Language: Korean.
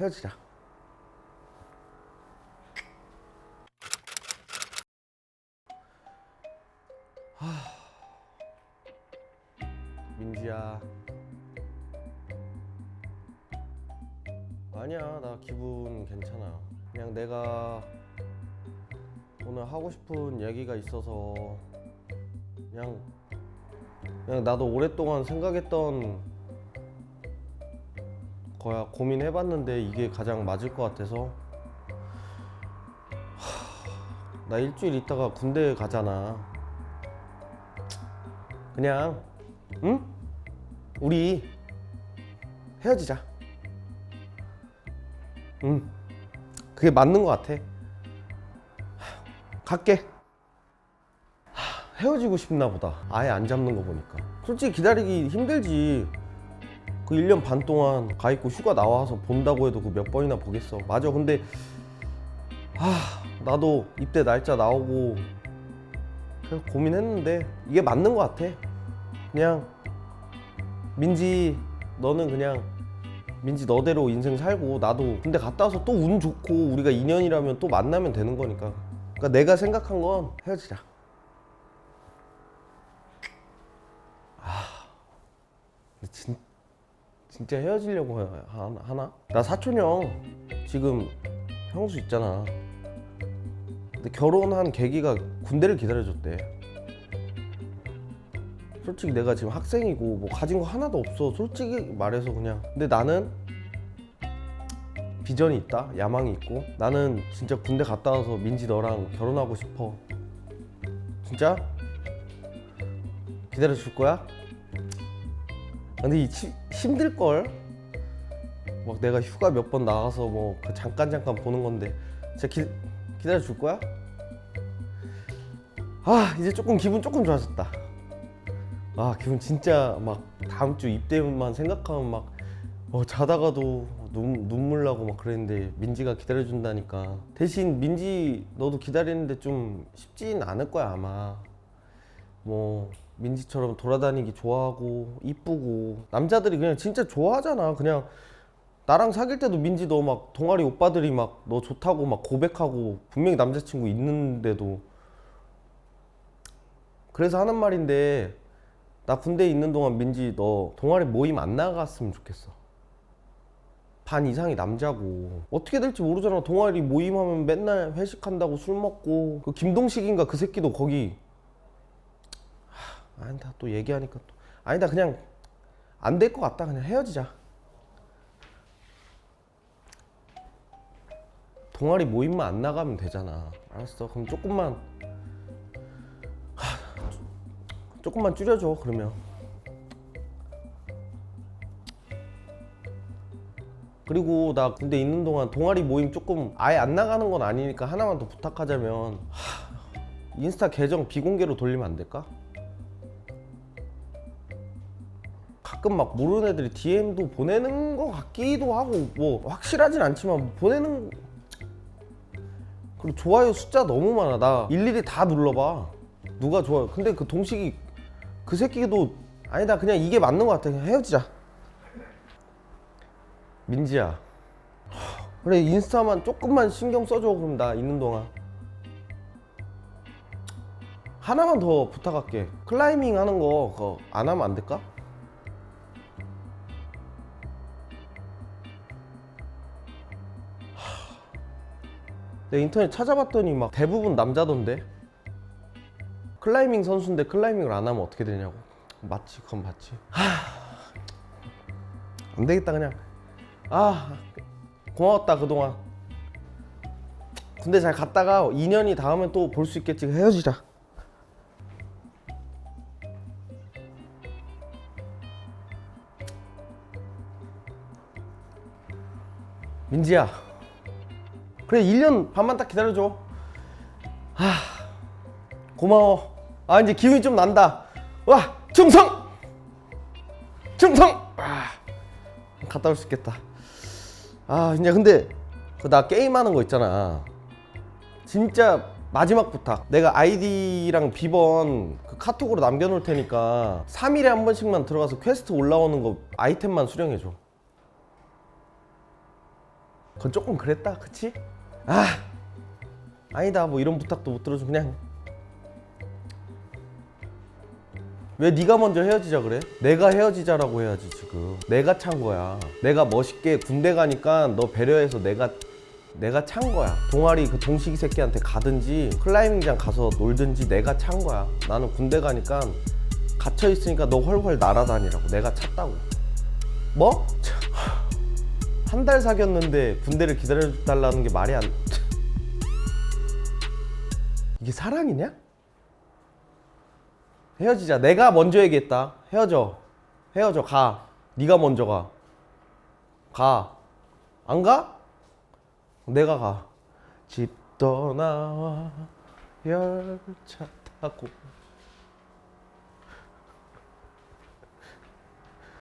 헤어지자. 하... 민지야. 아니야, 나 기분 괜찮아. 그냥 내가 오늘 하고 싶은 얘기가 있어서 그냥 그냥 나도 오랫동안 생각했던 거야. 고민해봤는데 이게 가장 맞을 것 같아서. 하, 나 일주일 있다가 군대 가잖아. 그냥 응? 우리 헤어지자. 응. 그게 맞는 것 같아. 하, 갈게. 하, 헤어지고 싶나 보다. 아예 안 잡는 거 보니까. 솔직히 기다리기 힘들지 그 1년 반 동안 가 있고 휴가 나와서 본다고 해도 그 몇 번이나 보겠어. 맞아. 근데 아, 나도 입대 날짜 나오고 계속 고민했는데 이게 맞는 것 같아. 그냥 민지 너는 그냥 민지 너대로 인생 살고 나도 근데 갔다 와서 또 운 좋고 우리가 인연이라면 또 만나면 되는 거니까. 그러니까 내가 생각한 건 헤어지자. 아, 근데 진 진짜 헤어지려고 하- 하나? 나 사촌 형 지금 형수 있잖아. 근데 결혼한 계기가 군대를 기다려줬대. 솔직히 내가 지금 학생이고 뭐 가진 거 하나도 없어. 솔직히 말해서 그냥. 근데 나는 비전이 있다. 야망이 있고. 나는 진짜 군대 갔다 와서 민지 너랑 결혼하고 싶어. 진짜? 기다려 줄 거야? 근데 이 치- 힘들 걸. 막 내가 휴가 몇 번 나가서 뭐그 잠깐 잠깐 보는 건데 진짜 기, 기다려 줄 거야? 아 이제 조금 기분 조금 좋아졌다. 아 기분 진짜 막 다음 주 입대만 생각하면 막 어, 자다가도 눈, 눈물 나고 막 그랬는데 민지가 기다려 준다니까 대신 민지 너도 기다리는데 좀 쉽진 않을 거야 아마. 뭐 민지처럼 돌아다니기 좋아하고 이쁘고 남자들이 그냥 진짜 좋아하잖아. 그냥 나랑 사귈 때도 민지 너 막 동아리 오빠들이 막 너 좋다고 막 고백하고 분명히 남자친구 있는데도 그래서 하는 말인데 나 군대에 있는 동안 민지 너 동아리 모임 안 나갔으면 좋겠어. 반 이상이 남자고. 어떻게 될지 모르잖아. 동아리 모임하면 맨날 회식한다고 술 먹고. 그 김동식인가 그 새끼도 거기 아니다 또 얘기하니까 또. 아니다 그냥 안 될 것 같다. 그냥 헤어지자. 동아리 모임만 안 나가면 되잖아. 알았어. 그럼 조금만 하, 조금만 줄여줘 그러면. 그리고 나 군대 있는 동안 동아리 모임 조금 아예 안 나가는 건 아니니까 하나만 더 부탁하자면 하, 인스타 계정 비공개로 돌리면 안 될까? 가끔 막 모르는 애들이 DM도 보내는 것 같기도 하고 뭐 확실하진 않지만 보내는 그리고 좋아요 숫자 너무 많아. 나 일일이 다 눌러봐. 누가 좋아요. 근데 그 동식이 그 새끼도 아니다 그냥 이게 맞는 것 같아. 그냥 헤어지자. 민지야. 하, 그래 인스타만 조금만 신경 써줘. 그럼 나 있는 동안. 하나만 더 부탁할게. 클라이밍 하는 거 그거 안 하면 안 될까? 인터넷 찾아봤더니 막 대부분 남자던데? 클라이밍 선수인데 클라이밍을 안 하면 어떻게 되냐고. 맞지 그건 맞지. 하... 안 되겠다 그냥. 아 고마웠다 그동안. 군대 잘 갔다가 2년이 다음에 또 볼 수 있겠지. 헤어지자. 민지야 그래 1년 반만 딱 기다려줘. 아 고마워. 아 이제 기운이 좀 난다. 와 충성! 충성! 아 갔다 올 수 있겠다. 아 이제 근데 그나 게임하는 거 있잖아. 진짜 마지막 부탁. 내가 아이디랑 비번 그 카톡으로 남겨놓을 테니까 3일에 한 번씩만 들어가서 퀘스트 올라오는 거 아이템만 수령해줘. 그건 조금 그랬다 그치? 아 아니다. 뭐 이런 부탁도 못 들어줘 그냥. 왜 네가 먼저 헤어지자 그래? 내가 헤어지자라고 해야지 지금. 내가 찬 거야. 내가 멋있게 군대 가니까 너 배려해서 내가 내가 찬 거야. 동아리 그 동식이 새끼한테 가든지 클라이밍장 가서 놀든지 내가 찬 거야. 나는 군대 가니까 갇혀 있으니까 너 훨훨 날아다니라고. 내가 찼다고. 뭐? 한 달 사귀었는데 군대를 기다려달라는 게 말이 안 이게 사랑이냐? 헤어지자 내가 먼저 얘기했다 헤어져 헤어져 가 네가 먼저 가 가. 안 가? 내가 가. 집 떠나와 열차 타고